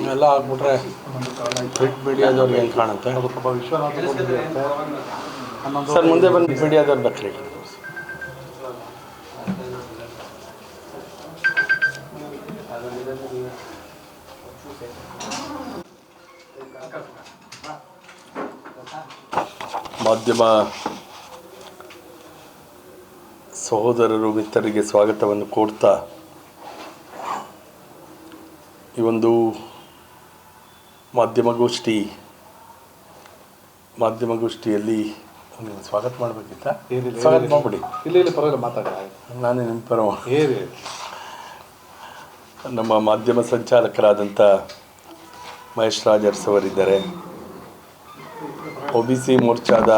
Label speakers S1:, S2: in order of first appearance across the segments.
S1: ಇವೆಲ್ಲ ಆಗ್ಬಿಟ್ರೆ ಪ್ರಿಂಟ್ ಮೀಡಿಯಾದವ್ರಿಗೆ ಹೆಂಗೆ ಕಾಣುತ್ತೆ? ಸರ್, ಮುಂದೆ ಬಂದು ಮೀಡಿಯಾದವ್ರು ಬೇಕ್ರಿ ಮಾಧ್ಯಮ ಸಹೋದರರು, ಮಿತ್ರರಿಗೆ ಸ್ವಾಗತವನ್ನು ಕೊಡ್ತಾ ಈ ಒಂದು ಮಾಧ್ಯಮಗೋಷ್ಠಿ ಮಾಧ್ಯಮಗೋಷ್ಠಿಯಲ್ಲಿ ನೀವು ಸ್ವಾಗತ ಮಾಡಬೇಕಿತ್ತ? ಸ್ವಾಗತ. ಮಾಡಿಬಿಡಿ.
S2: ಇಲ್ಲಿ ಇಲ್ಲಿ ಪರವಾಗಿಲ್ಲ ಮಾತಾಡಿ
S1: ನಾನೇ ನಿಮ್ಮ ಪರವಾಗಿ
S2: ಹೇಳಿ
S1: ನಮ್ಮ ಮಾಧ್ಯಮ ಸಂಚಾಲಕರಾದಂಥ ಮಹೇಶ್ ರಾಜ್ ಅರ್ಸವರಿದ್ದಾರೆ ಒ ಬಿ ಸಿ ಮೋರ್ಚಾದ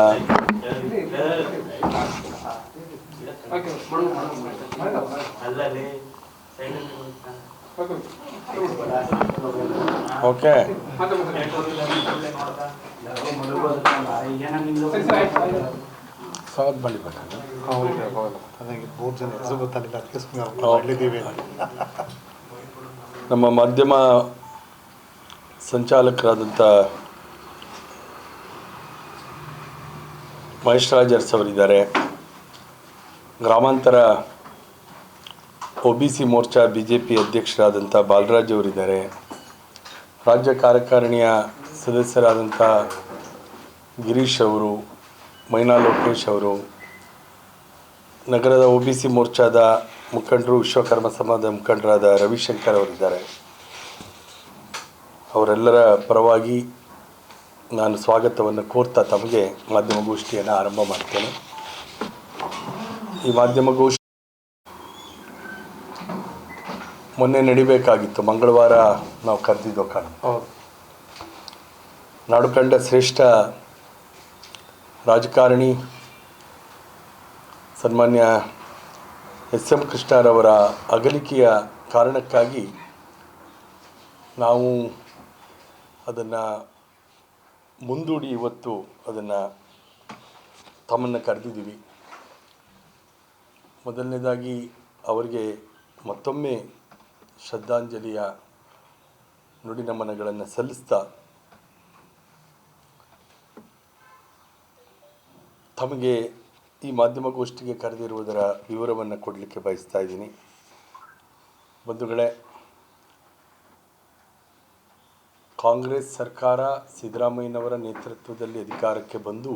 S1: ಓಕೆ ಸ್ವಾಗತ ಬಳಿ
S2: ಹೌದು ನನಗೆ ಮೂರು ಜನ ಹೆಸರು ಗೊತ್ತಾಗಿಲ್ಲ ಅದಕ್ಕೆ ಸುಮ್ಮನೆ
S1: ಹೌದು.
S2: ಮಾಡಿದ್ದೀವಿ
S1: ನಮ್ಮ ಮಾಧ್ಯಮ ಸಂಚಾಲಕರಾದಂಥ ಮಹೇಶ್ ರಾಜರ್ಸ್ ಅವರಿದ್ದಾರೆ. ಗ್ರಾಮಾಂತರ O B C Morcha B J P ಅಧ್ಯಕ್ಷರಾದಂಥ ಬಾಲರಾಜ್ ಅವರಿದ್ದಾರೆ. ರಾಜ್ಯ ಕಾರ್ಯಕಾರಿಣಿಯ ಸದಸ್ಯರಾದಂಥ ಗಿರೀಶ್ ಅವರು, ಮೈನಾ ಲೋಕೇಶ್ ಅವರು, ನಗರದ ಒ ಬಿ ಸಿ ಮೋರ್ಚಾದ ಮುಖಂಡರು, ವಿಶ್ವಕರ್ಮ ಸಮಾಜದ ಮುಖಂಡರಾದ ರವಿಶಂಕರ್ ಅವರಿದ್ದಾರೆ. ಅವರೆಲ್ಲರ ಪರವಾಗಿ ನಾನು ಸ್ವಾಗತವನ್ನು ಕೋರ್ತಾ ತಮಗೆ ಮಾಧ್ಯಮಗೋಷ್ಠಿಯನ್ನು ಆರಂಭ ಮಾಡ್ತೇನೆ. ಈ ಮಾಧ್ಯಮಗೋಷ್ಠಿ ಮೊನ್ನೆ ನಡಿಬೇಕಾಗಿತ್ತು. ಮಂಗಳವಾರ ನಾವು ಕರೆದಿದ್ದೋ ಕಾರಣ. ನಾಡು ಕಂಡ ಶ್ರೇಷ್ಠ ರಾಜಕಾರಣಿ ಸನ್ಮಾನ್ಯ ಎಸ್ ಎಂ ಕೃಷ್ಣರವರ ಅಗಲಿಕೆಯ ಕಾರಣಕ್ಕಾಗಿ ನಾವು ಅದನ್ನು ಮುಂದೂಡಿ ಇವತ್ತು ಅದನ್ನು ತಮ್ಮನ್ನು ಕರೆದಿದ್ದೀವಿ. ಮೊದಲನೇದಾಗಿ ಅವರಿಗೆ ಮತ್ತೊಮ್ಮೆ ಶ್ರದ್ಧಾಂಜಲಿಯ ನುಡಿ ನಮನಗಳನ್ನು ಸಲ್ಲಿಸ್ತಾ ತಮಗೆ ಈ ಮಾಧ್ಯಮಗೋಷ್ಠಿಗೆ ಕರೆದಿರುವುದರ ವಿವರವನ್ನು ಕೊಡಲಿಕ್ಕೆ ಬಯಸ್ತಾ ಇದ್ದೀನಿ. ಬಂಧುಗಳೇ, ಕಾಂಗ್ರೆಸ್ ಸರ್ಕಾರ ಸಿದ್ದರಾಮಯ್ಯನವರ ನೇತೃತ್ವದಲ್ಲಿ ಅಧಿಕಾರಕ್ಕೆ ಬಂದು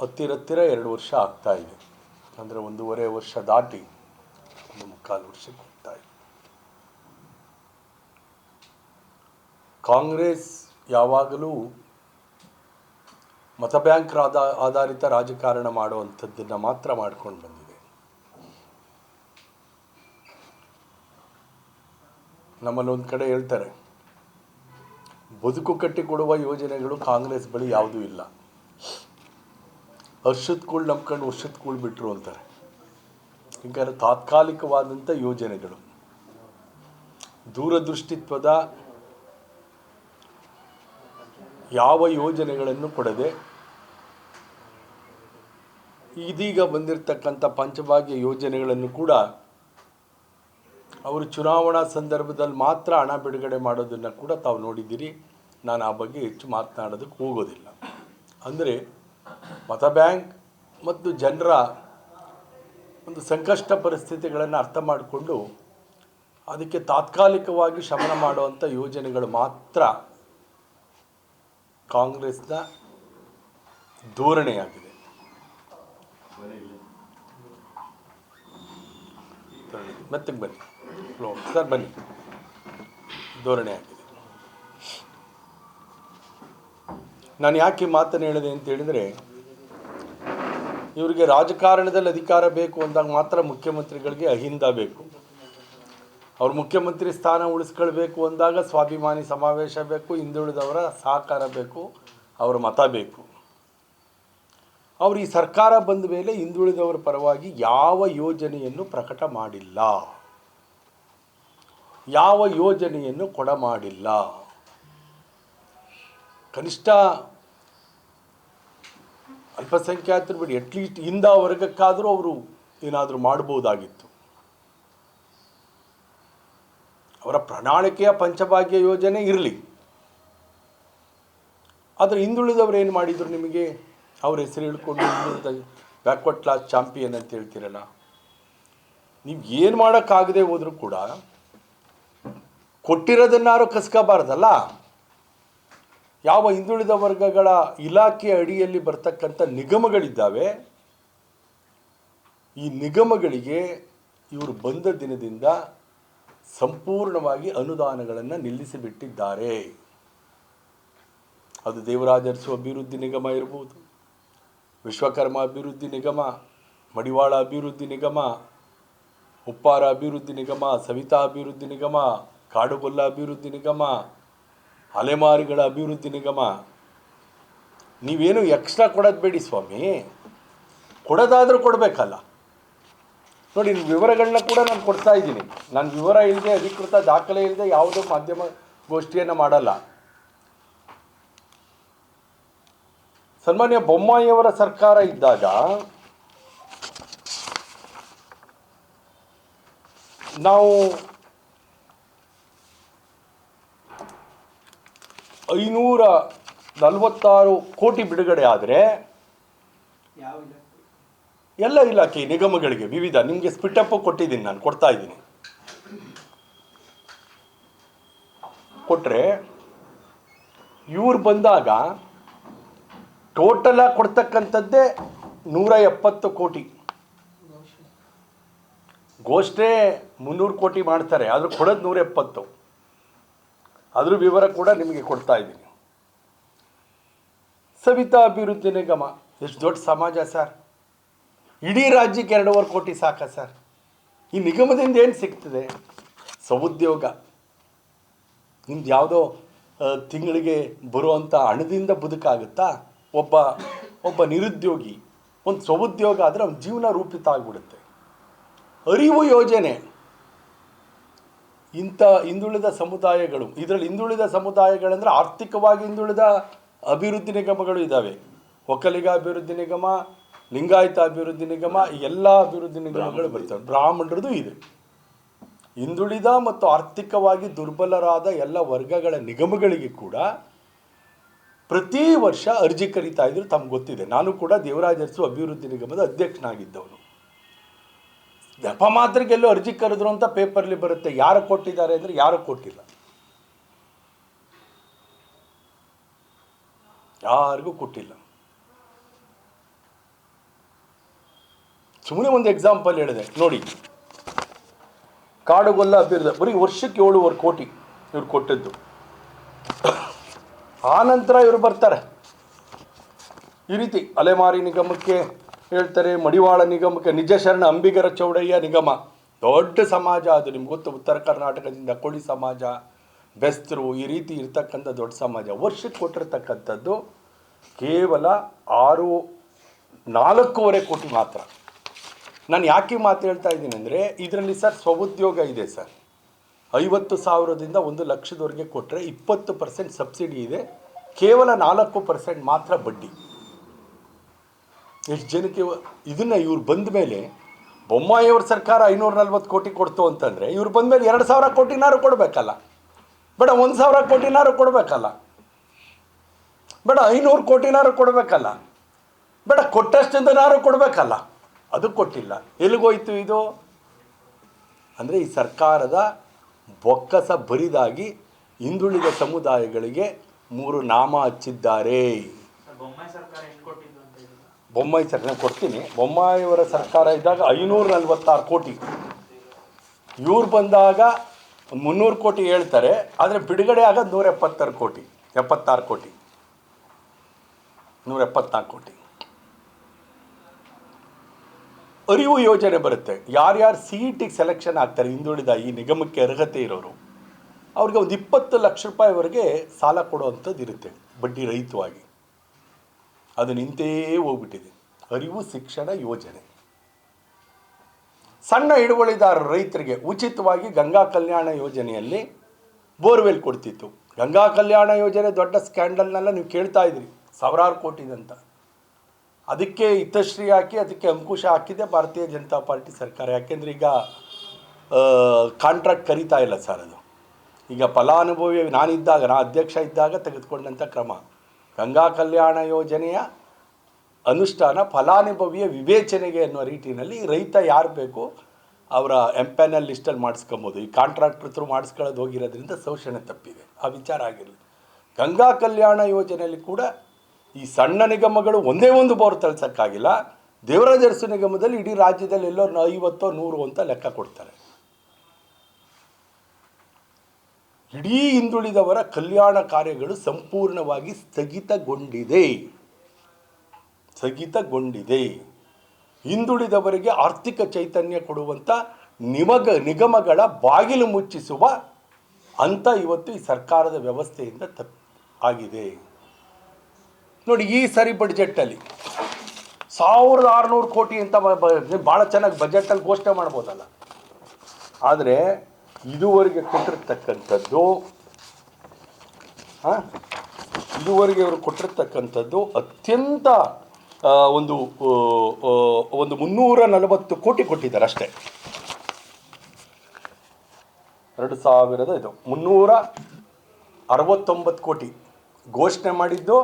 S1: ಹತ್ತಿರತ್ತಿರ ಎರಡು ವರ್ಷ ಆಗ್ತಾ ಇದೆ. ಅಂದರೆ ಒಂದೂವರೆ ವರ್ಷ ದಾಟಿ ಒಂದು ಮುಕ್ಕಾಲು ವರ್ಷಕ್ಕೆ ಹೋಗ್ತಾ ಕಾಂಗ್ರೆಸ್ ಯಾವಾಗಲೂ ಮತ ಬ್ಯಾಂಕ್ ಆಧಾ ಆಧಾರಿತ ರಾಜಕಾರಣ ಮಾಡುವಂಥದ್ದನ್ನು ಮಾತ್ರ ಮಾಡ್ಕೊಂಡು ಬಂದಿದೆ. ನಮ್ಮಲ್ಲಿ ಒಂದು ಕಡೆ ಹೇಳ್ತಾರೆ, ಬದುಕು ಕಟ್ಟಿಕೊಡುವ ಯೋಜನೆಗಳು ಕಾಂಗ್ರೆಸ್ ಬಳಿ ಯಾವುದೂ ಇಲ್ಲ. ವರ್ಷದ ಕೂಳ್ ನಂಬ್ಕೊಂಡು ವರ್ಷದ ಕೂಳ್ ಬಿಟ್ಟರು ಅಂತಾರೆ. ಹೀಗಾದ್ರೆ ತಾತ್ಕಾಲಿಕವಾದಂಥ ಯೋಜನೆಗಳು. ದೂರದೃಷ್ಟಿತ್ವದ ಯಾವ ಯೋಜನೆಗಳನ್ನು ಕೊಡದೆ ಇದೀಗ ಬಂದಿರತಕ್ಕಂಥ ಪಂಚಭಾಗ್ಯ ಯೋಜನೆಗಳನ್ನು ಕೂಡ ಅವರು ಚುನಾವಣಾ ಸಂದರ್ಭದಲ್ಲಿ ಮಾತ್ರ ಹಣ ಬಿಡುಗಡೆ ಮಾಡೋದನ್ನು ಕೂಡ ತಾವು ನೋಡಿದ್ದೀರಿ. ನಾನು ಆ ಬಗ್ಗೆ ಹೆಚ್ಚು ಮಾತನಾಡೋದಕ್ಕೆ ಹೋಗೋದಿಲ್ಲ. ಅಂದರೆ ಮತ ಬ್ಯಾಂಕ್ ಮತ್ತು ಜನರ ಒಂದು ಸಂಕಷ್ಟ ಪರಿಸ್ಥಿತಿಗಳನ್ನು ಅರ್ಥ ಮಾಡಿಕೊಂಡು ಅದಕ್ಕೆ ತಾತ್ಕಾಲಿಕವಾಗಿ ಶಮನ ಮಾಡುವಂಥ ಯೋಜನೆಗಳು ಮಾತ್ರ ಕಾಂಗ್ರೆಸ್ನ ಧೋರಣೆಯಾಗಿದೆ. ಮೆತ್ತಗೆ ಬನ್ನಿ. ಸರ್, ಬನ್ನಿ. ಧೋರಣೆ ನಾನು ಯಾಕೆ ಮಾತನ್ನು ಹೇಳಿದೆ ಅಂತ ಹೇಳಿದರೆ, ಇವರಿಗೆ ರಾಜಕಾರಣದಲ್ಲಿ ಅಧಿಕಾರ ಬೇಕು ಅಂದಾಗ ಮಾತ್ರ ಮುಖ್ಯಮಂತ್ರಿಗಳಿಗೆ ಅಹಿಂದ ಬೇಕು. ಅವ್ರು ಮುಖ್ಯಮಂತ್ರಿ ಸ್ಥಾನ ಉಳಿಸ್ಕೊಳ್ಬೇಕು ಅಂದಾಗ ಸ್ವಾಭಿಮಾನಿ ಸಮಾವೇಶ ಬೇಕು, ಹಿಂದುಳಿದವರ ಸಹಕಾರ ಬೇಕು, ಅವರ ಮತ ಬೇಕು. ಅವರು ಈ ಸರ್ಕಾರ ಬಂದ ಮೇಲೆ ಹಿಂದುಳಿದವರ ಪರವಾಗಿ ಯಾವ ಯೋಜನೆಯನ್ನು ಪ್ರಕಟ ಮಾಡಿಲ್ಲ. ಯಾವ ಯೋಜನೆಯನ್ನು ಕೊಡ ಮಾಡಿಲ್ಲ. ಕನಿಷ್ಠ ಅಲ್ಪಸಂಖ್ಯಾತರು ಬಿಡಿ ಅಟ್ಲೀಸ್ಟ್ ಇಂದ ವರ್ಗಕ್ಕಾದರೂ ಅವರು ಏನಾದರೂ ಮಾಡ್ಬೋದಾಗಿತ್ತು. ಅವರ ಪ್ರಣಾಳಿಕೆಯ ಪಂಚಭಾಗ್ಯ ಯೋಜನೆ ಇರಲಿ. ಆದರೆ ಹಿಂದುಳಿದವರು ಏನು ಮಾಡಿದರು ನಿಮಗೆ? ಅವ್ರ ಹೆಸರು ಹೇಳ್ಕೊಂಡು ಹಿಂದುಳಿದ ಬ್ಯಾಕ್ವರ್ಡ್ ಕ್ಲಾಸ್ ಚಾಂಪಿಯನ್ ಅಂತ ಹೇಳ್ತೀರಲ್ಲ. ನೀವು ಏನು ಮಾಡೋಕ್ಕಾಗದೆ ಹೋದರೂ ಕೂಡ ಕೊಟ್ಟಿರೋದನ್ನಾರು ಕಸ್ಕೋಬಾರ್ದಲ್ಲ? ಯಾವ ಹಿಂದುಳಿದ ವರ್ಗಗಳ ಇಲಾಖೆ ಅಡಿಯಲ್ಲಿ ಬರ್ತಕ್ಕಂಥ ನಿಗಮಗಳಿದ್ದಾವೆ, ಈ ನಿಗಮಗಳಿಗೆ ಇವರು ಬಂದ ದಿನದಿಂದ ಸಂಪೂರ್ಣವಾಗಿ ಅನುದಾನಗಳನ್ನು ನಿಲ್ಲಿಸಿಬಿಟ್ಟಿದ್ದಾರೆ. ಅದು ದೇವರಾಜರಿಸುವ ಅಭಿವೃದ್ಧಿ ನಿಗಮ ಇರ್ಬೋದು, ವಿಶ್ವಕರ್ಮ ಅಭಿವೃದ್ಧಿ ನಿಗಮ, ಮಡಿವಾಳ ಅಭಿವೃದ್ಧಿ ನಿಗಮ, ಉಪ್ಪಾರ ಅಭಿವೃದ್ಧಿ ನಿಗಮ, ಸವಿತಾ ಅಭಿವೃದ್ಧಿ ನಿಗಮ, ಕಾಡುಗೊಲ್ಲ ಅಭಿವೃದ್ಧಿ ನಿಗಮ ಅಲೆಮಾರಿಗಳ ಅಭಿವೃದ್ಧಿ ನಿಗಮ, ನೀವೇನು ಎಕ್ಸ್ಟ್ರಾ ಕೊಡೋದು ಬೇಡಿ ಸ್ವಾಮಿ. ಕೊಡೋದಾದರೂ ಕೊಡಬೇಕಲ್ಲ. ನೋಡಿ ವಿವರಗಳನ್ನ ಕೂಡ ನಾನು ಕೊಡ್ತಾ ಇದ್ದೀನಿ. ನಾನು ವಿವರ ಇಲ್ಲದೆ ಅಧಿಕೃತ ದಾಖಲೆ ಇಲ್ಲದೆ ಯಾವುದೋ ಮಾಧ್ಯಮ ಗೋಷ್ಠಿಯನ್ನು ಮಾಡಲ್ಲ. ಸನ್ಮಾನ್ಯ ಬೊಮ್ಮಾಯಿಯವರ ಸರ್ಕಾರ ಇದ್ದಾಗ, ನಾವು ಐನೂರ ನಲವತ್ತಾರು ಕೋಟಿ ಬಿಡುಗಡೆ ಆದರೆ ಎಲ್ಲ ಇಲಾಖೆ ನಿಗಮಗಳಿಗೆ ವಿವಿಧ ನಿಮಗೆ ಸ್ಪಿಟಪ್ಪು ಕೊಟ್ಟಿದ್ದೀನಿ, ನಾನು ಕೊಡ್ತಾ ಇದ್ದೀನಿ. ಕೊಟ್ಟರೆ ಇವ್ರು ಬಂದಾಗ ಟೋಟಲಾಗಿ ಕೊಡ್ತಕ್ಕಂಥದ್ದೇ ನೂರ ಎಪ್ಪತ್ತು ಕೋಟಿ. ಗೋಷ್ಠೇ ಮುನ್ನೂರು ಕೋಟಿ ಮಾಡ್ತಾರೆ, ಆದರೂ ಕೊಡೋದು ನೂರ ಎಪ್ಪತ್ತು ಅದ್ರ ವಿವರ ಕೂಡ ನಿಮಗೆ ಕೊಡ್ತಾ ಇದ್ದೀನಿ. ಸವಿತಾ ಅಭಿವೃದ್ಧಿ ನಿಗಮ, ಎಷ್ಟು ದೊಡ್ಡ ಸಮಾಜ ಸರ್. ಇಡೀ ರಾಜ್ಯಕ್ಕೆ ಎರಡೂವರೆ ಕೋಟಿ ಸಾಕ ಸರ್. ಈ ನಿಗಮದಿಂದ ಏನು ಸಿಗ್ತದೆ? ಸೌದ್ಯೋಗ ನಿಮ್ದು ಯಾವುದೋ ತಿಂಗಳಿಗೆ ಬರುವಂಥ ಹಣದಿಂದ ಬದುಕಾಗುತ್ತಾ? ಒಬ್ಬ ಒಬ್ಬ ನಿರುದ್ಯೋಗಿ, ಒಂದು ಸ್ವಉದ್ಯೋಗ ಆದರೆ ಅವ್ನ ಜೀವನ ರೂಪಿತ ಆಗಿಬಿಡುತ್ತೆ. ಅರಿವು ಯೋಜನೆ. ಇಂಥ ಹಿಂದುಳಿದ ಸಮುದಾಯಗಳು, ಇದರಲ್ಲಿ ಹಿಂದುಳಿದ ಸಮುದಾಯಗಳಂದರೆ ಆರ್ಥಿಕವಾಗಿ ಹಿಂದುಳಿದ ಅಭಿವೃದ್ಧಿ ನಿಗಮಗಳು ಇದ್ದಾವೆ. ಒಕ್ಕಲಿಗ ಅಭಿವೃದ್ಧಿ ನಿಗಮ, ಲಿಂಗಾಯತ ಅಭಿವೃದ್ಧಿ ನಿಗಮ ಎಲ್ಲ ಅಭಿವೃದ್ಧಿ ನಿಗಮಗಳು ಬರ್ತವೆ. ಬ್ರಾಹ್ಮಣರದು ಇದೆ. ಹಿಂದುಳಿದ ಮತ್ತು ಆರ್ಥಿಕವಾಗಿ ದುರ್ಬಲರಾದ ಎಲ್ಲ ವರ್ಗಗಳ ನಿಗಮಗಳಿಗೆ ಕೂಡ ಪ್ರತಿ ವರ್ಷ ಅರ್ಜಿ ಕರೀತಾ ಇದ್ರು, ತಮ್ಗೆ ಗೊತ್ತಿದೆ. ನಾನು ಕೂಡ ದೇವರಾಜ ಅರಸು ಅಭಿವೃದ್ಧಿ ನಿಗಮದ ಅಧ್ಯಕ್ಷನಾಗಿದ್ದವನು. ನೆಪ ಮಾತ್ರಕ್ಕೆಲ್ಲೋ ಅರ್ಜಿ ಕರೆದ್ರು ಅಂತ ಪೇಪರ್ಲಿ ಬರುತ್ತೆ. ಯಾರು ಕೊಟ್ಟಿದ್ದಾರೆ ಅಂದರೆ ಯಾರು ಕೊಟ್ಟಿಲ್ಲ. ಯಾರಿಗೂ ಕೊಟ್ಟಿಲ್ಲ. ಸುಮ್ಮನೆ ಒಂದು ಎಕ್ಸಾಂಪಲ್ ಹೇಳಿದೆ. ನೋಡಿ. ಕಾಡುಗೊಲ್ಲ ಅಭಿವೃದ್ಧಿ, ಬರೀ ವರ್ಷಕ್ಕೆ ಏಳುವರೆ ಕೋಟಿ ಇವ್ರು ಕೊಟ್ಟಿದ್ದು. ಆ ನಂತರ ಇವರು ಬರ್ತಾರೆ. ಈ ರೀತಿ ಅಲೆಮಾರಿ ನಿಗಮಕ್ಕೆ ಹೇಳ್ತಾರೆ, ಮಡಿವಾಳ ನಿಗಮಕ್ಕೆ ನಿಜ ಶರಣ ಅಂಬಿಗರ ಚೌಡಯ್ಯ ನಿಗಮ. ದೊಡ್ಡ ಸಮಾಜ ಅದು, ನಿಮ್ಗೆ ಗೊತ್ತು? ಉತ್ತರ ಕರ್ನಾಟಕದಿಂದ ಕೋಳಿ ಸಮಾಜ, ಬೆಸ್ತರು, ಈ ರೀತಿ ಇರ್ತಕ್ಕಂಥ ದೊಡ್ಡ ಸಮಾಜ. ವರ್ಷಕ್ಕೆ ಕೊಟ್ಟಿರ್ತಕ್ಕಂಥದ್ದು ಕೇವಲ ಆರು, ನಾಲ್ಕೂವರೆ ಕೋಟಿ ಮಾತ್ರ. ನಾನು ಯಾಕೆ ಮಾತು ಹೇಳ್ತಾ ಇದ್ದೀನಿ ಅಂದರೆ, ಇದರಲ್ಲಿ ಸರ್ ಸ್ವಉದ್ಯೋಗ ಇದೆ ಸರ್. ಐವತ್ತು ಸಾವಿರದಿಂದ ಒಂದು ಲಕ್ಷದವರೆಗೆ ಕೊಟ್ಟರೆ ಇಪ್ಪತ್ತು ಪರ್ಸೆಂಟ್ ಸಬ್ಸಿಡಿ ಇದೆ. ಕೇವಲ ನಾಲ್ಕು ಪರ್ಸೆಂಟ್ ಮಾತ್ರ ಬಡ್ಡಿ. ಎಷ್ಟು ಜನಕ್ಕೆ ಇದನ್ನು ಇವ್ರು ಬಂದ ಮೇಲೆ ಬೊಮ್ಮಾಯಿಯವ್ರ ಸರ್ಕಾರ ಐನೂರ ನಲ್ವತ್ತು ಕೋಟಿ ಕೊಡ್ತು ಅಂತಂದರೆ ಇವ್ರು ಬಂದ ಮೇಲೆ ಎರಡು ಸಾವಿರ ಕೋಟಿನಾರು ಕೊಡಬೇಕಲ್ಲ. ಬೇಡ, ಒಂದು ಸಾವಿರ ಕೋಟಿನಾರು ಕೊಡಬೇಕಲ್ಲ. ಬೇಡ, ಐನೂರು ಕೋಟಿನಾರು ಕೊಡಬೇಕಲ್ಲ. ಬೇಡ ಕೊಟ್ಟಷ್ಟಿಂದನಾರು ಕೊಡಬೇಕಲ್ಲ. ಅದು ಕೊಟ್ಟಿಲ್ಲ. ಎಲ್ಲಿಗೋಯ್ತು ಇದು? ಅಂದರೆ ಈ ಸರ್ಕಾರದ ಬೊಕ್ಕಸ ಬರಿದಾಗಿ ಹಿಂದುಳಿದ ಸಮುದಾಯಗಳಿಗೆ ಮೂರು ನಾಮ ಹಚ್ಚಿದ್ದಾರೆ.
S3: ಬೊಮ್ಮಾಯಿ ಸರ್ಕಾರ,
S1: ನಾನು ಕೊಡ್ತೀನಿ. ಬೊಮ್ಮಾಯಿಯವರ ಸರ್ಕಾರ ಇದ್ದಾಗ ಐನೂರ ನಲ್ವತ್ತಾರು ಕೋಟಿ. ಇವ್ರು ಬಂದಾಗ ಮುನ್ನೂರು ಕೋಟಿ ಹೇಳ್ತಾರೆ, ಆದರೆ ಬಿಡುಗಡೆ ಆಗೋದು ನೂರ ಎಪ್ಪತ್ತಾರು ಕೋಟಿ ಎಪ್ಪತ್ತಾರು ಕೋಟಿ. ನೂರ ಎಪ್ಪತ್ನಾಲ್ಕು ಕೋಟಿ. ಅರಿವು ಯೋಜನೆ ಬರುತ್ತೆ. ಯಾರ್ಯಾರು ಸಿ ಇ ಟಿಗೆ ಸೆಲೆಕ್ಷನ್ ಆಗ್ತಾರೆ, ಹಿಂದುಳಿದ ಈ ನಿಗಮಕ್ಕೆ ಅರ್ಹತೆ ಇರೋರು, ಅವ್ರಿಗೆ ಒಂದು ಇಪ್ಪತ್ತು ಲಕ್ಷ ರೂಪಾಯಿವರೆಗೆ ಸಾಲ ಕೊಡುವಂಥದ್ದು ಇರುತ್ತೆ ಬಡ್ಡಿ ರಹಿತವಾಗಿ. ಅದು ನಿಂತೇ ಹೋಗ್ಬಿಟ್ಟಿದೆ. ಅರಿವು ಶಿಕ್ಷಣ ಯೋಜನೆ. ಸಣ್ಣ ಹಿಡುವಳಿದಾರ ರೈತರಿಗೆ ಉಚಿತವಾಗಿ ಗಂಗಾ ಕಲ್ಯಾಣ ಯೋಜನೆಯಲ್ಲಿ ಬೋರ್ವೆಲ್ ಕೊಡ್ತಿತ್ತು. ಗಂಗಾ ಕಲ್ಯಾಣ ಯೋಜನೆ ದೊಡ್ಡ ಸ್ಕ್ಯಾಂಡಲ್ನೆಲ್ಲ ನೀವು ಕೇಳ್ತಾ ಇದ್ರಿ ಸಾವಿರಾರು ಕೋಟಿದಂತ ಅದಕ್ಕೆ ಹಿತಶ್ರೀ ಹಾಕಿ, ಅದಕ್ಕೆ ಅಂಕುಶ ಹಾಕಿದೆ ಭಾರತೀಯ ಜನತಾ ಪಾರ್ಟಿ ಸರ್ಕಾರ. ಯಾಕೆಂದ್ರೆ ಈಗ ಕಾಂಟ್ರಾಕ್ಟ್ ಕರಿತಾ ಇಲ್ಲ ಸರ್ ಅದು. ಈಗ ಫಲಾನುಭವಿ ನಾನಿದ್ದಾಗ ನಾನು ಅಧ್ಯಕ್ಷ ಇದ್ದಾಗ ತೆಗೆದುಕೊಂಡಂಥ ಕ್ರಮ. ಗಂಗಾ ಕಲ್ಯಾಣ ಯೋಜನೆಯ ಅನುಷ್ಠಾನ ಫಲಾನುಭವಿಯ ವಿವೇಚನೆಗೆ ಅನ್ನುವ ರೀತಿಯಲ್ಲಿ ರೈತ ಯಾರು ಬೇಕು ಅವರ ಎಂಪ್ಯಾನಲ್ ಲಿಸ್ಟಲ್ಲಿ ಮಾಡಿಸ್ಕೊಬೋದು. ಈ ಕಾಂಟ್ರಾಕ್ಟರ್ ಥ್ರೂ ಮಾಡಿಸ್ಕೊಳ್ಳೋದು ಹೋಗಿರೋದ್ರಿಂದ ಶೋಷಣೆ ತಪ್ಪಿದೆ. ಆ ವಿಚಾರ ಆಗಿರಲಿ. ಗಂಗಾ ಕಲ್ಯಾಣ ಯೋಜನೆಯಲ್ಲಿ ಕೂಡ ಈ ಸಣ್ಣ ನಿಗಮಗಳು ಒಂದೇ ಒಂದು ಬೋರ್ ತಳ್ಸೋಕ್ಕಾಗಿಲ್ಲ. ದೇವರಾಜರ್ಸು ನಿಗಮದಲ್ಲಿ ಇಡೀ ರಾಜ್ಯದಲ್ಲಿ ಎಲ್ಲೋ ಐವತ್ತೋ ನೂರು ಅಂತ ಲೆಕ್ಕ ಕೊಡ್ತಾರೆ. ಇಡೀ ಹಿಂದುಳಿದವರ ಕಲ್ಯಾಣ ಕಾರ್ಯಗಳು ಸಂಪೂರ್ಣವಾಗಿ ಸ್ಥಗಿತಗೊಂಡಿದೆ. ಸ್ಥಗಿತಗೊಂಡಿದೆ. ಹಿಂದುಳಿದವರಿಗೆ ಆರ್ಥಿಕ ಚೈತನ್ಯ ಕೊಡುವಂಥ ನಿಮಗ, ನಿಗಮಗಳ ಬಾಗಿಲು ಮುಚ್ಚಿಸುವ ಅಂತ ಇವತ್ತು ಈ ಸರ್ಕಾರದ ವ್ಯವಸ್ಥೆಯಿಂದ ತಪ್ಪ ಆಗಿದೆ. ನೋಡಿ, ಈ ಸರಿ ಬಡ್ಜೆಟ್ಟಲ್ಲಿ ಸಾವಿರದ ಆರುನೂರು ಕೋಟಿ ಅಂತ ಭಾಳ ಚೆನ್ನಾಗಿ ಬಜೆಟಲ್ಲಿ ಘೋಷಣೆ ಮಾಡ್ಬೋದಲ್ಲ. ಆದರೆ ಇದುವರೆಗೆ ಕೊಟ್ಟಿರ್ತಕ್ಕಂಥದ್ದು ಇದುವರೆಗೆ ಅವರು ಕೊಟ್ಟಿರ್ತಕ್ಕಂಥದ್ದು ಅತ್ಯಂತ ಒಂದು ಒಂದು ಮುನ್ನೂರ ನಲವತ್ತು ಕೋಟಿ ಕೊಟ್ಟಿದ್ದಾರೆ ಅಷ್ಟೇ. ಎರಡು ಸಾವಿರದ ಇದು, ಮುನ್ನೂರ ಅರವತ್ತೊಂಬತ್ತು ಕೋಟಿ ಘೋಷಣೆ ಮಾಡಿದ್ದು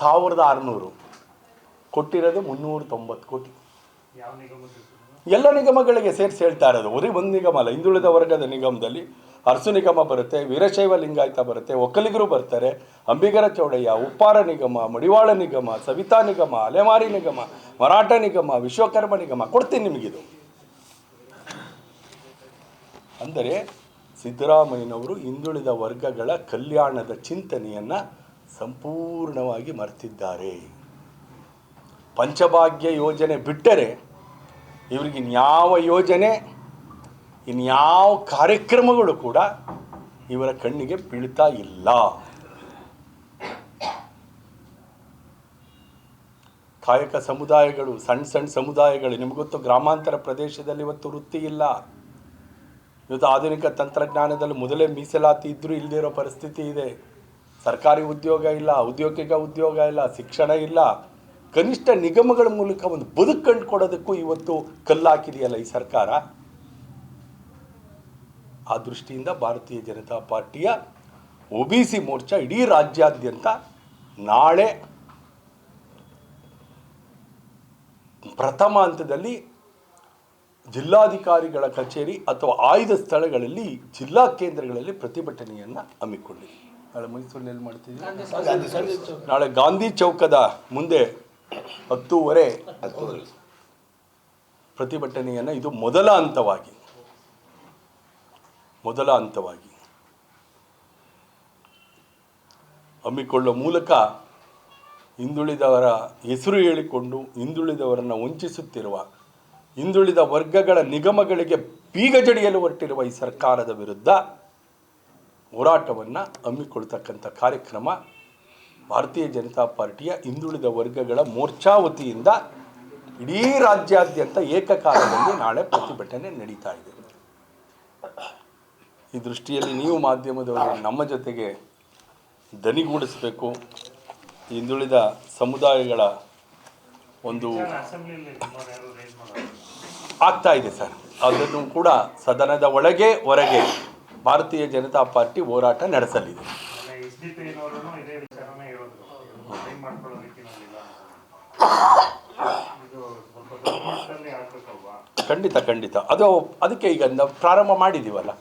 S1: ಸಾವಿರದ ಆರುನೂರು. ಕೊಟ್ಟಿರೋದು ಮುನ್ನೂರ ತೊಂಬತ್ತು ಕೋಟಿ.
S3: ಯಾವ ನಿಗಮದ
S1: ಎಲ್ಲ ನಿಗಮಗಳಿಗೆ ಸೇರಿಸಿ ಹೇಳ್ತಾ ಇರೋದು. ಬರೀ ಒಂದು ನಿಗಮ ಅಲ್ಲ, ಹಿಂದುಳಿದ ವರ್ಗದ ನಿಗಮದಲ್ಲಿ ಅರಸು ನಿಗಮ ಬರುತ್ತೆ, ವೀರಶೈವ ಲಿಂಗಾಯತ ಬರುತ್ತೆ, ಒಕ್ಕಲಿಗರು ಬರ್ತಾರೆ, ಅಂಬಿಗರ ಚೌಡಯ್ಯ, ಉಪ್ಪಾರ ನಿಗಮ, ಮಡಿವಾಳ ನಿಗಮ, ಸವಿತಾ ನಿಗಮ, ಅಲೆಮಾರಿ ನಿಗಮ, ಮರಾಠ ನಿಗಮ, ವಿಶ್ವಕರ್ಮ ನಿಗಮ ಕೊಡ್ತೀನಿ ನಿಮಗಿದು. ಅಂದರೆ ಸಿದ್ದರಾಮಯ್ಯನವರು ಹಿಂದುಳಿದ ವರ್ಗಗಳ ಕಲ್ಯಾಣದ ಚಿಂತನೆಯನ್ನು ಸಂಪೂರ್ಣವಾಗಿ ಮರೆತಿದ್ದಾರೆ. ಪಂಚಭಾಗ್ಯ ಯೋಜನೆ ಬಿಟ್ಟರೆ ಇವ್ರಿಗೆ ಇನ್ಯಾವ ಯೋಜನೆ, ಇನ್ಯಾವ ಕಾರ್ಯಕ್ರಮಗಳು ಕೂಡ ಇವರ ಕಣ್ಣಿಗೆ ಬೀಳ್ತಾ ಇಲ್ಲ. ಕಾಯಕ ಸಮುದಾಯಗಳು ಸಣ್ಣ ಸಣ್ಣ ಸಮುದಾಯಗಳು ನಿಮಗೊತ್ತು ಗ್ರಾಮಾಂತರ ಪ್ರದೇಶದಲ್ಲಿ ಇವತ್ತು ವೃತ್ತಿ ಇಲ್ಲ. ಇವತ್ತು ಆಧುನಿಕ ತಂತ್ರಜ್ಞಾನದಲ್ಲಿ ಮೊದಲೇ ಮೀಸಲಾತಿ ಇದ್ದರೂ ಇಲ್ಲದೇ ಇರೋ ಪರಿಸ್ಥಿತಿ ಇದೆ. ಸರ್ಕಾರಿ ಉದ್ಯೋಗ ಇಲ್ಲ, ಔದ್ಯೋಗಿಕ ಉದ್ಯೋಗ ಇಲ್ಲ, ಶಿಕ್ಷಣ ಇಲ್ಲ. ಕನಿಷ್ಠ ನಿಗಮಗಳ ಮೂಲಕ ಒಂದು ಬದುಕು ಕಂಡುಕೊಡೋದಕ್ಕೂ ಇವತ್ತು ಕಲ್ಲಾಕಿದೆಯಲ್ಲ ಈ ಸರ್ಕಾರ? ಆ ದೃಷ್ಟಿಯಿಂದ ಭಾರತೀಯ ಜನತಾ ಪಾರ್ಟಿಯ ಒ ಬಿ ಸಿ ಮೋರ್ಚಾ ಇಡೀ ರಾಜ್ಯಾದ್ಯಂತ ನಾಳೆ ಪ್ರಥಮ ಹಂತದಲ್ಲಿ ಜಿಲ್ಲಾಧಿಕಾರಿಗಳ ಕಚೇರಿ ಅಥವಾ ಆಯ್ದ ಸ್ಥಳಗಳಲ್ಲಿ ಜಿಲ್ಲಾ ಕೇಂದ್ರಗಳಲ್ಲಿ ಪ್ರತಿಭಟನೆಯನ್ನು ಹಮ್ಮಿಕೊಳ್ಳಿ. ನಾಳೆ ಮೈಸೂರಿನಲ್ಲಿ ಮಾಡ್ತಿದ್ದೀವಿ ನಾಳೆ ಗಾಂಧಿ ಚೌಕದ ಮುಂದೆ ಹತ್ತೂವರೆ ಪ್ರತಿಭಟನೆಯನ್ನು ಇದು ಮೊದಲ ಹಂತವಾಗಿ. ಮೊದಲ ಹಂತವಾಗಿ. ಹಮ್ಮಿಕೊಳ್ಳುವ ಮೂಲಕ ಹಿಂದುಳಿದವರ ಹೆಸರು ಹೇಳಿಕೊಂಡು ಹಿಂದುಳಿದವರನ್ನು ವಂಚಿಸುತ್ತಿರುವ, ಹಿಂದುಳಿದ ವರ್ಗಗಳ ನಿಗಮಗಳಿಗೆ ಬೀಗ ಜಡಿಯಲು ಹೊರಟಿರುವ ಈ ಸರ್ಕಾರದ ವಿರುದ್ಧ ಹೋರಾಟವನ್ನು ಹಮ್ಮಿಕೊಳ್ತಕ್ಕಂಥ ಕಾರ್ಯಕ್ರಮ ಭಾರತೀಯ ಜನತಾ ಪಾರ್ಟಿಯ ಹಿಂದುಳಿದ ವರ್ಗಗಳ ಮೋರ್ಚಾ ವತಿಯಿಂದ ಇಡೀ ರಾಜ್ಯಾದ್ಯಂತ ಏಕಕಾಲದಲ್ಲಿ ನಾಳೆ ಪ್ರತಿಭಟನೆ ನಡೀತಾ ಇದೆ. ಈ ದೃಷ್ಟಿಯಲ್ಲಿ ನೀವು ಮಾಧ್ಯಮದವರು ನಮ್ಮ ಜೊತೆಗೆ ದನಿಗೂಡಿಸಬೇಕು. ಹಿಂದುಳಿದ ಸಮುದಾಯಗಳ ಒಂದು ಆಗ್ತಾ ಇದೆ ಸರ್. ಅದನ್ನು ಕೂಡ ಸದನದ ಒಳಗೆ, ಹೊರಗೆ ಭಾರತೀಯ ಜನತಾ ಪಾರ್ಟಿ ಹೋರಾಟ ನಡೆಸಲಿದೆ
S3: ಎಸ್ ಡಿ ಪಿ ನವರು ಇದೇ ವಿಚಾರನೇ
S1: ಖಂಡಿತ ಖಂಡಿತ. ಅದು ಅದಕ್ಕೆ ಈಗ ನಾವು ಪ್ರಾರಂಭ ಮಾಡಿದ್ದೀವಲ್ಲ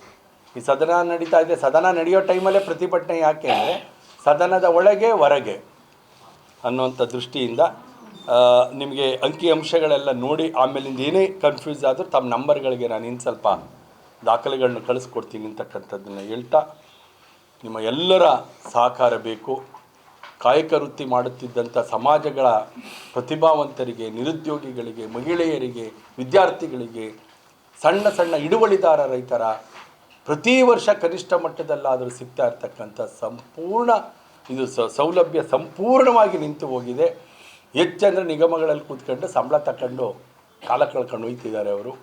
S1: ಈ ಸದನ ನಡೀತಾ ಇದೆ. ಸದನ ನಡೆಯೋ ಟೈಮಲ್ಲೇ ಪ್ರತಿಭಟನೆ ಯಾಕೆ ಅಂದರೆ, ಸದನದ ಒಳಗೆ, ಹೊರಗೆ ಅನ್ನುವಂಥ ದೃಷ್ಟಿಯಿಂದ ನಿಮಗೆ ಅಂಕಿ ಅಂಶಗಳೆಲ್ಲ ನೋಡಿ ಆಮೇಲಿಂದ ಏನೇ ಕನ್ಫ್ಯೂಸ್ ಆದರೂ ತಮ್ಮ ನಂಬರ್ಗಳಿಗೆ ನಾನು ಇನ್ನು ಸ್ವಲ್ಪ ದಾಖಲೆಗಳನ್ನ ಕಳಿಸ್ಕೊಡ್ತೀನಿ ಅಂತಕ್ಕಂಥದ್ದನ್ನು ಹೇಳ್ತಾ, ನಿಮ್ಮ ಎಲ್ಲರ ಸಹಕಾರ ಬೇಕು. ಕಾಯಕ ವೃತ್ತಿ ಮಾಡುತ್ತಿದ್ದಂಥ ಸಮಾಜಗಳ ಪ್ರತಿಭಾವಂತರಿಗೆ, ನಿರುದ್ಯೋಗಿಗಳಿಗೆ, ಮಹಿಳೆಯರಿಗೆ, ವಿದ್ಯಾರ್ಥಿಗಳಿಗೆ, ಸಣ್ಣ ಸಣ್ಣ ಹಿಡುವಳಿದಾರ ರೈತರ ಪ್ರತಿ ವರ್ಷ ಕನಿಷ್ಠ ಮಟ್ಟದಲ್ಲಾದರೂ ಸಿಗ್ತಾ ಇರ್ತಕ್ಕಂಥ ಸಂಪೂರ್ಣ ಇದು ಸೌಲಭ್ಯ ಸಂಪೂರ್ಣವಾಗಿ ನಿಂತು ಹೋಗಿದೆ. ಹೆಚ್ಚಂದರೆ ನಿಗಮಗಳಲ್ಲಿ ಕೂತ್ಕೊಂಡು ಸಂಬಳ ತಗೊಂಡು ಕಾಲ ಕಳ್ಕೊಂಡು ಹೋಯ್ತಿದ್ದಾರೆ ಅವರು.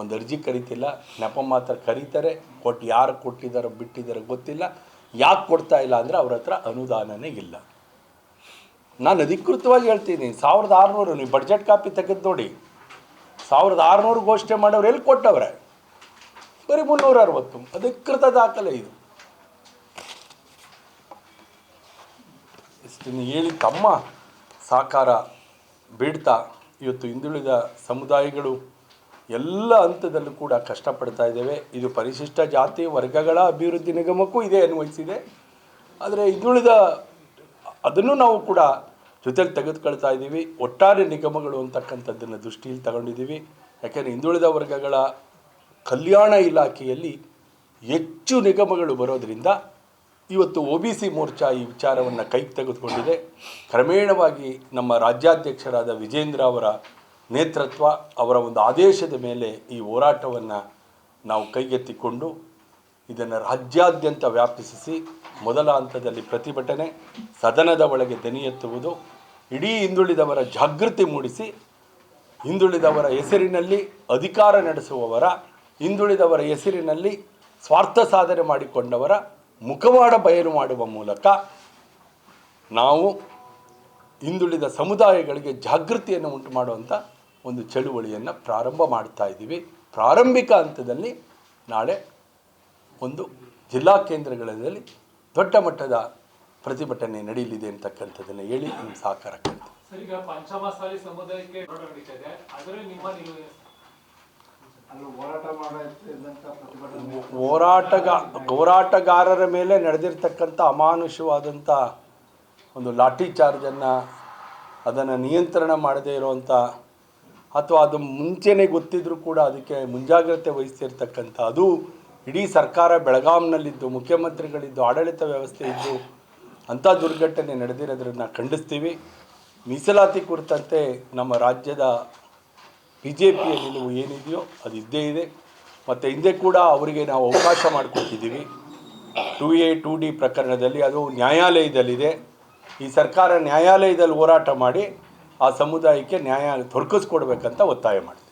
S1: ಒಂದು ಅರ್ಜಿ ಕರಿತಿಲ್ಲ, ನೆಪ ಮಾತ್ರ ಕರೀತಾರೆ. ಕೊಟ್ಟು ಯಾರು ಕೊಟ್ಟಿದ್ದಾರೋ ಬಿಟ್ಟಿದ್ದಾರೋ ಗೊತ್ತಿಲ್ಲ. ಯಾಕೆ ಕೊಡ್ತಾ ಇಲ್ಲ ಅಂದರೆ ಅವ್ರ ಹತ್ರ ಅನುದಾನನೇ ಇಲ್ಲ. ನಾನು ಅಧಿಕೃತವಾಗಿ ಹೇಳ್ತೀನಿ, ಸಾವಿರದ ಆರುನೂರು ನೀವು ಬಡ್ಜೆಟ್ ಕಾಪಿ ತೆಗೆದು ನೋಡಿ. ಸಾವಿರದ ಆರುನೂರು ಘೋಷಣೆ ಮಾಡೋರು ಎಲ್ಲಿ ಕೊಟ್ಟವ್ರೆ? ಬರೀ ಮುನ್ನೂರ ಅರವತ್ತು, ಅಧಿಕೃತ ದಾಖಲೆ ಇದು. ಇಷ್ಟನ್ನು ಹೇಳಿ ತಮ್ಮ ಸಾಕಾರ ಬೀಡ್ತಾ ಇವತ್ತು ಹಿಂದುಳಿದ ಸಮುದಾಯಗಳು ಎಲ್ಲ ಹಂತದಲ್ಲೂ ಕೂಡ ಕಷ್ಟಪಡ್ತಾ ಇದ್ದೇವೆ. ಇದು ಪರಿಶಿಷ್ಟ ಜಾತಿ, ವರ್ಗಗಳ ಅಭಿವೃದ್ಧಿ ನಿಗಮಕ್ಕೂ ಇದೆ ಅನ್ವಯಿಸಿದೆ. ಆದರೆ ಹಿಂದುಳಿದ ಅದನ್ನು ನಾವು ಕೂಡ ಜೊತೆಲಿ ತೆಗೆದುಕೊಳ್ತಾ ಇದ್ದೀವಿ. ಒಟ್ಟಾರೆ ನಿಗಮಗಳು ಅಂತಕ್ಕಂಥದ್ದನ್ನು ದೃಷ್ಟಿಯಲ್ಲಿ ತಗೊಂಡಿದ್ದೀವಿ. ಯಾಕೆಂದರೆ ಹಿಂದುಳಿದ ವರ್ಗಗಳ ಕಲ್ಯಾಣ ಇಲಾಖೆಯಲ್ಲಿ ಹೆಚ್ಚು ನಿಗಮಗಳು ಬರೋದರಿಂದ ಇವತ್ತು ಒ ಬಿ ಸಿ ಮೋರ್ಚಾ ಈ ವಿಚಾರವನ್ನು ಕೈಗೆ ತೆಗೆದುಕೊಂಡಿದೆ. ಕ್ರಮೇಣವಾಗಿ ನಮ್ಮ ರಾಜ್ಯಾಧ್ಯಕ್ಷರಾದ ವಿಜೇಂದ್ರ ಅವರ ನೇತೃತ್ವ ಅವರ ಒಂದು ಆದೇಶದ ಮೇಲೆ ಈ ಹೋರಾಟವನ್ನು ನಾವು ಕೈಗೆತ್ತಿಕೊಂಡು ಇದನ್ನು ರಾಜ್ಯಾದ್ಯಂತ ವ್ಯಾಪಿಸಿ ಮೊದಲ ಹಂತದಲ್ಲಿ ಪ್ರತಿಭಟನೆ, ಸದನದ ಒಳಗೆ ದನಿ ಎತ್ತುವುದು, ಇಡೀ ಹಿಂದುಳಿದವರ ಜಾಗೃತಿ ಮೂಡಿಸಿ, ಹಿಂದುಳಿದವರ ಹೆಸರಿನಲ್ಲಿ ಅಧಿಕಾರ ನಡೆಸುವವರ, ಹಿಂದುಳಿದವರ ಹೆಸರಿನಲ್ಲಿ ಸ್ವಾರ್ಥ ಸಾಧನೆ ಮಾಡಿಕೊಂಡವರ ಮುಖವಾಡ ಬಯಲು ಮಾಡುವ ಮೂಲಕ ನಾವು ಹಿಂದುಳಿದ ಸಮುದಾಯಗಳಿಗೆ ಜಾಗೃತಿಯನ್ನು ಉಂಟು ಮಾಡುವಂಥ ಒಂದು ಚಳುವಳಿಯನ್ನು ಪ್ರಾರಂಭ ಮಾಡ್ತಾ ಇದ್ದೀವಿ. ಪ್ರಾರಂಭಿಕ ಹಂತದಲ್ಲಿ ನಾಳೆ ಒಂದು ಜಿಲ್ಲಾ ಕೇಂದ್ರಗಳಲ್ಲಿ ದೊಡ್ಡ ಮಟ್ಟದ ಪ್ರತಿಭಟನೆ ನಡೆಯಲಿದೆ ಅಂತಕ್ಕಂಥದ್ದನ್ನು ಹೇಳಿ ನಿಮ್ಮ ಸಹಕಾರ ಕೇಳ್ತೀನಿ.
S4: ಪಂಚಮಸಾಲಿ ಸಮುದಾಯಕ್ಕೆ ಹೋರಾಟ ನಡೀತಾ ನಿಮ್ಮ ನಿಲುವು
S2: ಅಲ್ಲಿ ಹೋರಾಟ ಮಾಡಿದಂಥ ಪ್ರತಿಭಟನೆ?
S1: ಹೋರಾಟಗ ಹೋರಾಟಗಾರರ ಮೇಲೆ ನಡೆದಿರ್ತಕ್ಕಂಥ ಅಮಾನುಷವಾದಂಥ ಒಂದು ಲಾಠಿ ಚಾರ್ಜನ್ನು ಅದನ್ನು ನಿಯಂತ್ರಣ ಮಾಡದೇ ಇರುವಂಥ ಅಥವಾ ಅದು ಮುಂಚೆನೇ ಗೊತ್ತಿದ್ರೂ ಕೂಡ ಅದಕ್ಕೆ ಮುಂಜಾಗ್ರತೆ ವಹಿಸ್ತಿರ್ತಕ್ಕಂಥ ಅದು ಇಡೀ ಸರ್ಕಾರ ಬೆಳಗಾಂನಲ್ಲಿದ್ದು, ಮುಖ್ಯಮಂತ್ರಿಗಳಿದ್ದು, ಆಡಳಿತ ವ್ಯವಸ್ಥೆ ಇದ್ದು ಅಂಥ ದುರ್ಘಟನೆ ನಡೆದಿರೋದ್ರನ್ನ ಖಂಡಿಸ್ತೀವಿ. ಮೀಸಲಾತಿ ಕುರಿತಂತೆ ನಮ್ಮ ರಾಜ್ಯದ ಬಿ ಜೆ ಪಿಯ ನಿಲುವು ಏನಿದೆಯೋ ಅದು ಇದ್ದೇ ಇದೆ. ಮತ್ತು ಹಿಂದೆ ಕೂಡ ಅವರಿಗೆ ನಾವು ಅವಕಾಶ ಮಾಡಿಕೊಟ್ಟಿದ್ದೀವಿ. ಟು ಎ, ಟು ಡಿ ಪ್ರಕರಣದಲ್ಲಿ ಅದು ನ್ಯಾಯಾಲಯದಲ್ಲಿದೆ. ಈ ಸರ್ಕಾರ ನ್ಯಾಯಾಲಯದಲ್ಲಿ ಹೋರಾಟ ಮಾಡಿ ಆ ಸಮುದಾಯಕ್ಕೆ ನ್ಯಾಯ ದೊರಕಿಸ್ಕೊಡ್ಬೇಕಂತ ಒತ್ತಾಯ ಮಾಡ್ತೀವಿ